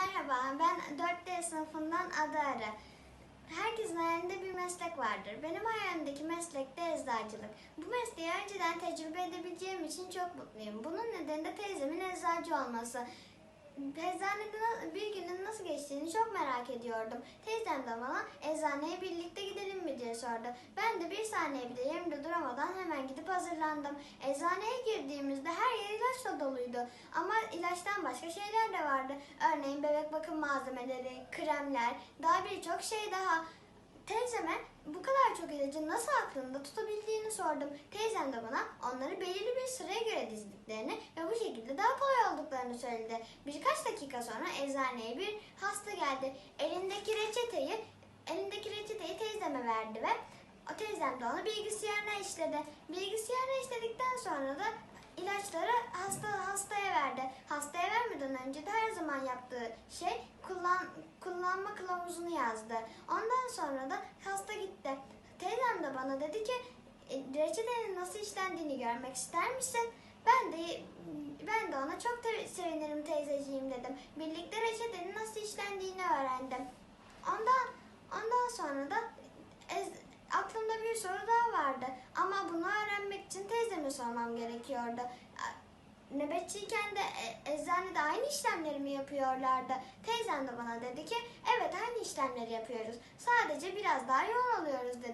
Merhaba, ben 4D sınıfından Ada Ara. Herkesin hayalinde bir meslek vardır. Benim hayalimdeki meslek de eczacılık. Bu mesleği önceden tecrübe edebileceğim için çok mutluyum. Bunun nedeni de teyzemin eczacı olması. Eczanede bir günün nasıl geçtiğini çok merak ediyordum. Teyzem de bana eczaneye birlikte gidelim mi diye sordu. Ben de bir saniye bile yerimde duramadan hemen gidip hazırlandım. Eczaneye girdiğimizde her yer ilaçla doluydu. Ama ilaçtan başka şeyler de vardı. Örneğin bebek bakım malzemeleri, kremler, daha birçok şey daha. Teyzeme bu kadar çok ilacı nasıl aklında tutabildiğini sordum. Teyzem de bana onları belirli bir sıraya göre dizdiklerini ve bu şekilde daha kolay olduklarını söyledi. Birkaç dakika sonra eczaneye bir hasta geldi. Elindeki reçeteyi elindeki reçeteyi teyzeme verdi ve o teyzem de onu bilgisayarına işledi. Bilgisayarına işledikten sonra da ilaçları hasta yaptığı şey kullan kullanma kılavuzunu yazdı. Ondan sonra da hasta gitti. Teyzem de bana dedi ki "E, reçetenin nasıl işlendiğini görmek ister misin? Ben de ben de ona çok te- sevinirim teyzeciğim dedim. Birlikte reçetenin nasıl işlendiğini öğrendim. Ondan ondan sonra da ez- aklımda bir soru daha vardı. Ama bunu öğrenmek için teyzeme sormam gerekiyordu. Nöbetçiyken de e, eczanede aynı işlemleri mi yapıyorlardı? Teyzem de bana dedi ki evet aynı işlemleri yapıyoruz. Sadece biraz daha yoğun oluyoruz dedi.